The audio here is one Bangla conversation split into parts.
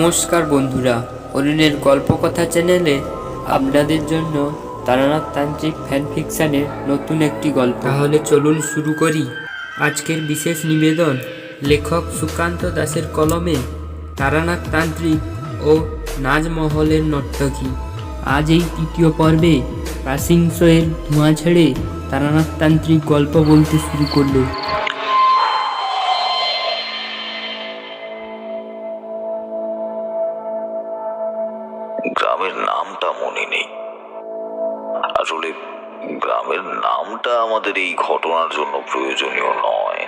নমস্কার বন্ধুরা, অরুণের গল্পকথা চ্যানেলে আপনাদের জন্য তারানাথ তান্ত্রিক ফ্যান ফিকশানের নতুন একটি গল্প। তাহলে চলুন শুরু করি। আজকের বিশেষ নিবেদন, লেখক সুকান্ত দাসের কলমে তারানাথ তান্ত্রিক ও নাজমহলের নর্তকী। আজ এই তৃতীয় পর্বে প্রাসিংসয়ের ধোঁয়া ছেড়ে তারানাথ তান্ত্রিক গল্প বলতে শুরু করল। গ্রামের নামটা মনে নেই। আসলে গ্রামের নামটা আমাদের এই ঘটনার জন্য প্রয়োজনীয় নয়।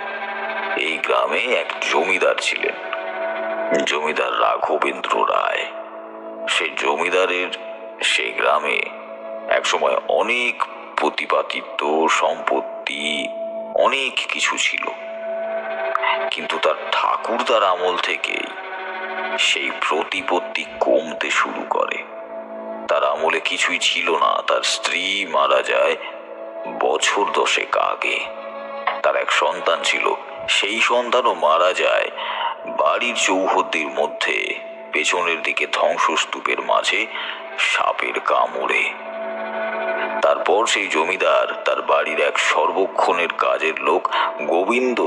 এই গ্রামে এক জমিদার ছিলেন। জমিদার রাঘবেন্দ্র রায়। সেই জমিদারের সেই গ্রামে একসময় অনেক প্রতিপাদিত্য, সম্পত্তি, অনেক কিছু ছিল। কিন্তু তার ঠাকুরদার আমল থেকেই সেই প্রতিপত্তি কমতে শুরু করে। তার আমলে কিছুই ছিল না। তার স্ত্রী মারা যায় বছর দশেক আগে। তার এক সন্তান ছিল। সেই সন্তানও মারা যায় বাড়ির চৌহদ্দির মধ্যে। পেছনের দিকে ধ্বংসস্তূপের মাঝে সাপের কামড়ে। তারপর সেই জমিদার, তার বাড়ির এক সর্বক্ষণের কাজের লোক গোবিন্দ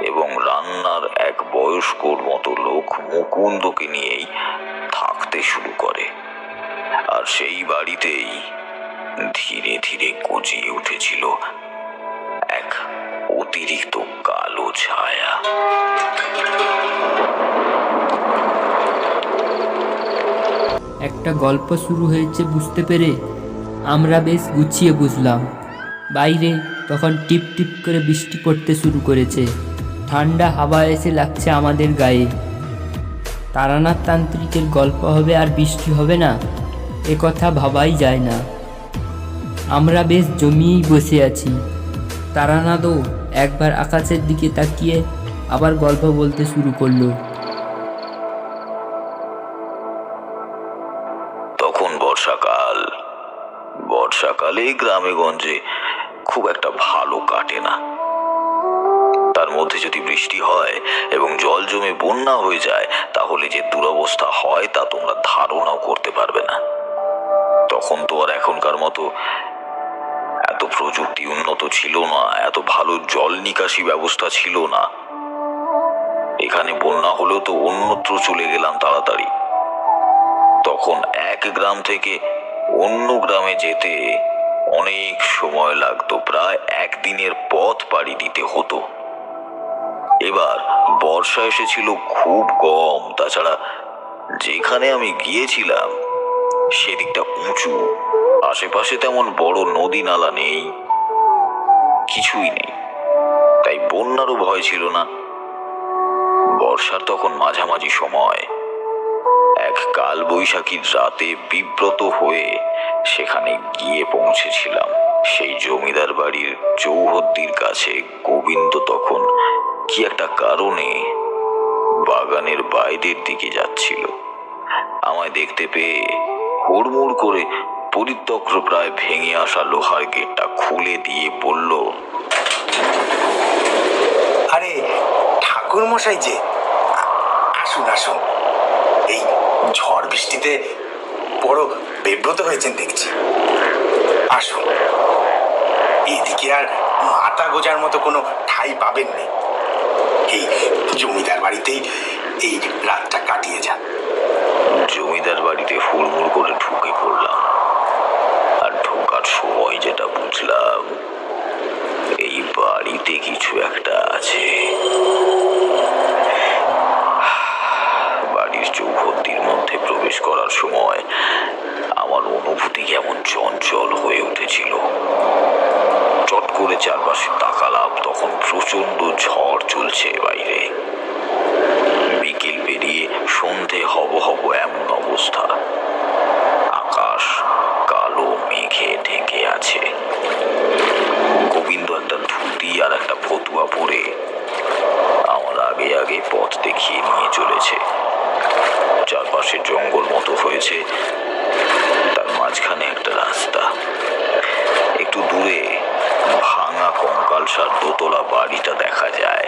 এবং রান্নার এক বয়স্কর মতো লোক মুকুন্দকে নিয়েই থাকতে শুরু করে। আর সেই বাড়িতেই ধীরে ধীরে গজিয়ে উঠেছিল এক অতিরিক্ত কালো ছায়া। একটা গল্প শুরু হয়েছে বুঝতে পেরে আমরা বেশ গুছিয়ে বুঝলাম। বাইরে তখন টিপ টিপ করে বৃষ্টি পড়তে শুরু করেছে। ঠান্ডা হাওয়া এসে লাগছে আমাদের গায়ে। তারানাথ তান্ত্রিকের গল্প হবে আর বৃষ্টি হবে না? কথা ভাবাই যায় না। আমরা বেশ জমিয়েই বসে আছি। তারানাথও একবার আকাশের দিকে তাকিয়ে আবার গল্প বলতে শুরু করল। তখন বর্ষাকাল। বর্ষাকালে গ্রামে গঞ্জে খুব একটা ভালো কাটে না। তার মধ্যে যদি বৃষ্টি হয় এবং জল জমে বন্যা হয়ে যায়, তাহলে যে দুরবস্থা হয় তা তোমরা ধারণাও করতে পারবে না। তখন তো আর এখনকার মতো। এত প্রযুক্তি উন্নত ছিল না, এত ভালো জল নিকাশি ব্যবস্থা ছিল না। এখানে বন্যা হলেও তো অন্যত্র চলে গেলাম তাড়াতাড়ি। তখন এক গ্রাম থেকে অন্য গ্রামে যেতে অনেক সময় লাগতো, প্রায় একদিনের পথ পাড়ি দিতে হতো। এবার বর্ষা এসেছিল খুব কম, তাছাড়া যেখানে আমি গিয়েছিলাম সেদিকটা উঁচু। আশেপাশে তেমন বড় নদী নালা নেই। কিছুই নেই। তাই বন্যারও ভয় ছিল না। বর্ষার তখন মাঝামাঝি সময়। এক কাল বৈশাখীর রাতে বিব্রত হয়ে সেখানে গিয়ে পৌঁছেছিলাম। সেই জমিদার বাড়ির চৌহদ্দির কাছে। গোবিন্দ তখন কি একটা কারণে বাগানের বাইরের দিকে যাচ্ছিল। আমায় দেখতে পেয়ে হুড়মুড় করে পরিত্যক্র প্রায় ভেঙে আসা লোহার গেটটা খুলে দিয়ে বলল, আরে ঠাকুর মশাই যে, আসুন আসুন। এই ঝড় বৃষ্টিতে বড় বিব্রত হয়েছেন দেখছি। আসুন। এদিকে আর মাথা গোজার মতো কোনো ঠাই পাবেন না। এই জমিদার বাড়িতেই এই রাতটা কাটিয়ে যান জমিদার বাড়িতে হুড়মুড় করে ঢুকে পড়লাম। আর ঢোকার সময় যেটা বুঝলাম, এই বাড়িতে কিছু একটা আছে। বাড়ির চৌহদ্দির মধ্যে প্রবেশ করার সময় আমার অনুভূতি কেমন চঞ্চল হয়ে উঠেছিল। চট করে চারপাশে তাকালাম, তখন প্রচণ্ড ঝড় চলছে বাইরে। সন্ধে হব হব এমন অবস্থা। আকাশ কালো, মেঘে ঢেকে আছে। গোবিন্দ একটা ধুতি আর একটা ফতুয়া পরে আমার আগে আগে পথ দেখিয়ে নিয়ে চলেছে। চারপাশে জঙ্গল মতো হয়েছে। তার মাঝখানে একটা রাস্তা। একটু দূরে ভাঙা কঙ্কালসার দোতলা বাড়িটা দেখা যায়।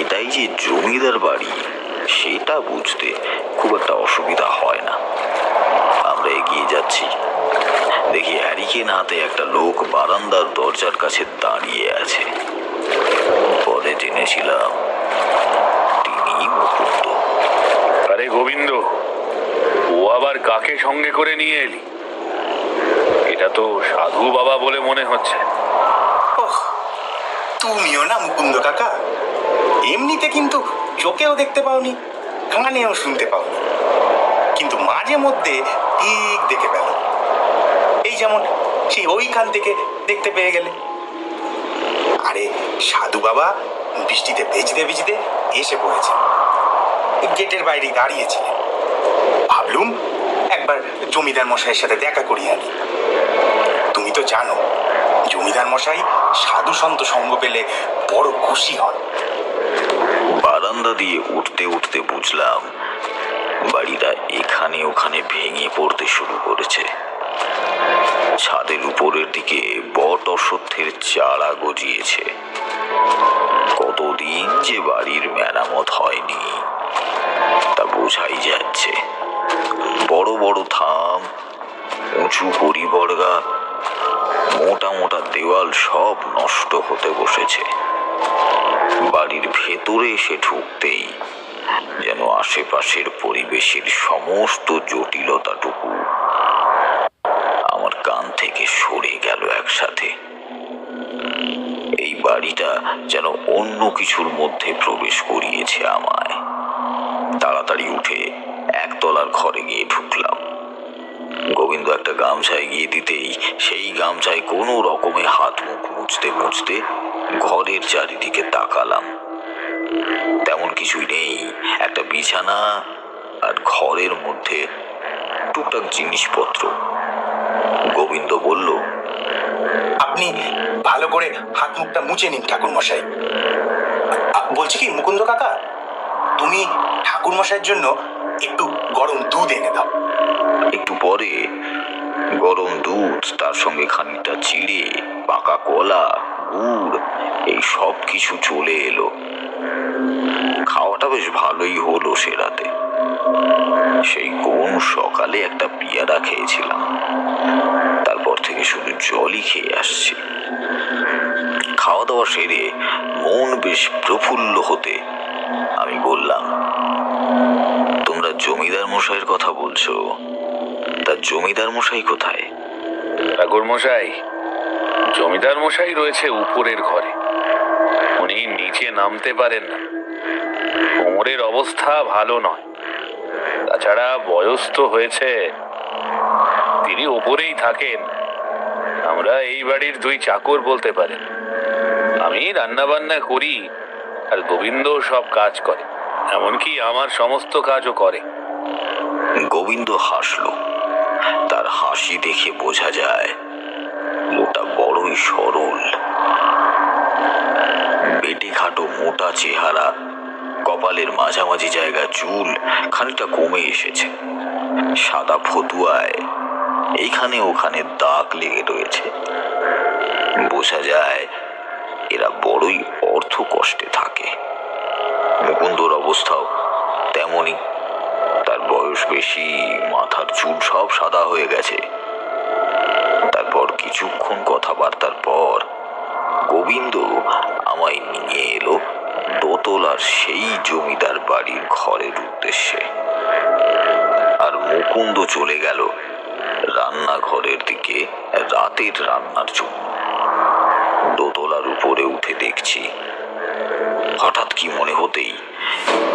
এটাই যে জমিদার বাড়ি। সেটা বুঝতে খুব একটা অসুবিধা হয় না। আমরা এগিয়ে যাচ্ছি। দেখি হ্যারিকেন হাতে একটা লোক বারান্দার দরজার কাছে দাঁড়িয়ে আছে। পরে জেনেছিলাম তিনি মুকুন্দ। আরে গোবিন্দ ও আবার কাকে সঙ্গে করে নিয়ে এলি? এটা তো সাধু বাবা বলে মনে হচ্ছে। ওহ তুমিও না মুকুন্দ কাকা। এমনিতে কিন্তু চোখেও দেখতে পাওনি, কানেও শুনতে পাওনি। কিন্তু মাঝে মধ্যে ঠিক দেখে পেল। এই যেমন সেই ওইখান থেকে দেখতে পেয়ে গেলে। আরে সাধু বাবা, বৃষ্টিতে ভিজতে ভিজতে এসে পড়েছে। গেটের বাইরে দাঁড়িয়েছিলেন। ভাবলুম একবার জমিদার মশাইয়ের সাথে দেখা করিয়ে আনি। তুমি তো জানো, জমিদার মশাই সাধু সন্ত সঙ্গ পেলে বড় খুশি হন। বারান্দা দিয়ে উঠতে উঠতে বুঝলাম, বাড়িটা এখানে ওখানে ভেঙে পড়তে শুরু করেছে। ছাদের উপরের দিকে বট অশ্বত্থের চারা গজিয়েছে। কতদিন যে বাড়ির মেরামত হয়নি, তা বোঝাই যাচ্ছে। বড় বড় থাম, উঁচু পরিবর্গা, মোটা মোটা দেওয়াল সব নষ্ট হতে বসেছে। বাড়ির ভেতরে এসে ঢুকতেই যেন আশেপাশের পরিবেশের সমস্ত জটিলতাটুকু আমার কান থেকে সরে গেল একসাথে। এই বাড়িটা যেন অন্য কিছুর মধ্যে প্রবেশ করিয়েছে আমায়। তাড়াতাড়ি উঠে একতলার ঘরে গিয়ে ঢুকলাম। গোবিন্দ একটা গামছায় গিয়ে দিতেই সেই গামছায় কোনো রকমে হাত মুখ মুছতে মুছতে ঘরের চারিদিকে তাকালাম। তেমন কিছুই নেই একটা বিছানা আর ঘরের মধ্যে টুকটাক জিনিসপত্র। গোবিন্দ বলল আপনি ভালো করে হাত মুখটা মুছে নিন ঠাকুর মশাই বলছি কি মুকুন্দ কাকা? তুমি ঠাকুর মশাইয়ের জন্য একটু গরম দুধ এনে দাও। একটু পরে গরম দুধ তার সঙ্গে খানিকটা চিড়ে পাকা কলা গুড় এই সব কিছু চলে এলো। খাওয়াটা বেশ ভালোই হলো সে রাতে। সেই কোন সকালে একটা পিয়ারা খেয়েছিলাম। তারপর থেকে শুধু জলই খেয়ে আসছি। খাওয়া দাওয়া সেরে মন বেশ প্রফুল্ল হতে আমি বললাম, তোমরা জমিদার মশাইয়ের কথা বলছো। তা জমিদার মশাই কোথায়? ঠাকুর মশাই জমিদার মশাই রয়েছে উপরের ঘরে। উনি নিচে নামতে পারেন না। কোমরের অবস্থা ভালো নয়। তাছাড়া বয়স তো হয়েছে। তিনি ওপরেই থাকেন। আমরা এই বাড়ির দুই চাকর বলতে পারেন। আমি রান্না বান্না করি আর গোবিন্দ সব কাজ করে, এমনকি আমার সমস্ত কাজও করে। গোবিন্দ হাসলো। তার হাসি দেখে বোঝা যায় লোকটা বড়ই সরল। বেটে খাটো মোটা চেহারা, কপালের মাঝামাঝি জায়গা চুল খানিকটা কমে এসেছে। সাদা ফতুয়ায়, এইখানে ওখানে দাগ লেগে রয়েছে। বোঝা যায়, এরা বড়ই অর্থ কষ্টে থাকে। মুকুন্দর অবস্থাও তেমনই। তার বয়স বেশি, মাথার চুল সব সাদা হয়ে গেছে। কিছুক্ষণ কথাবার্তার পর গোবিন্দ আমায় নিয়ে এলো দোতলার সেই জমিদার বাড়ির ঘরের উদ্দেশ্যে। আর মুকুন্দ চলে গেল রান্নাঘরের দিকে রাতের রান্নার জন্য। দোতলার উপরে উঠে দেখছি হঠাৎ কি মনে হতেই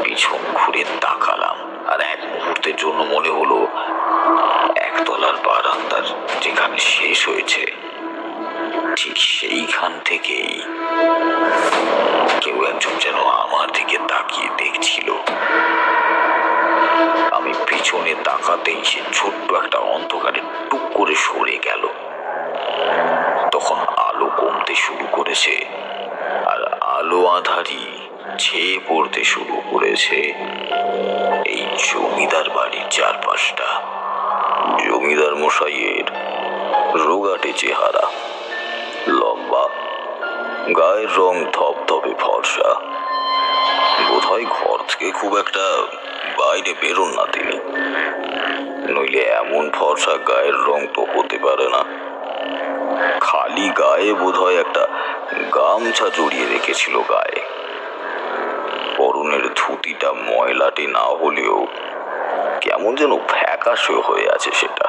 পিছন ঘুরে তাকালাম। আর এক মুহূর্তের জন্য মনে হলো, একতলার বারান্দার যেখানে শেষ হয়েছে, ঠিক সেইখান থেকেই কেউ একজন যেন আমার দিকে তাকিয়ে দেখছিল। আমি পিছনে তাকাতেই সে ছোট্ট একটা অন্ধকারে টুক করে সরে গেল। তখন আলো কমতে শুরু করেছে, আর আলো আধারি ছেয়ে পড়তে শুরু করেছে। এই জমিদার বাড়ির চারপাশটা। জমিদার মশাইয়ের রোগাটে চেহারা। লম্বা, গায়ের রং ধপধপে ফর্সা। বোধহয় ঘর থেকে খুব একটা বাইরে বেরোন না তিনি। নইলে এমন ফর্সা গায়ের রং তো হতে পারে না। খালি গায়ে বোধহয় একটা গামছা জড়িয়ে রেখেছিল গায়ে। পরনের ধুতিটা ময়লাটে না হলেও কেমন যেন ফ্যাকাশে হয়ে আছে সেটা।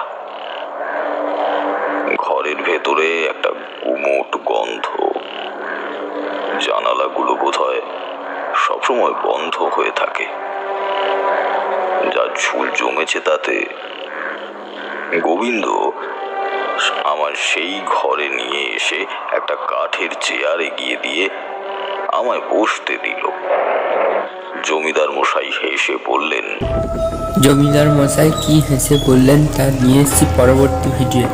ঘরের ভেতরে একটা গুমোট গন্ধ। জানালাগুলো বোধ হয় সবসময় বন্ধ হয়ে থাকে। যা ঝুল জমেছে তাতে গোবিন্দ আমার সেই ঘরে নিয়ে এসে একটা কাঠের চেয়ার এগিয়ে দিয়ে আমায় বসতে দিল। জমিদার মশাই হেসে বললেন জমিদার মশাই কি হেসে বললেন তা নিয়ে এসেছি পরবর্তী ভিডিও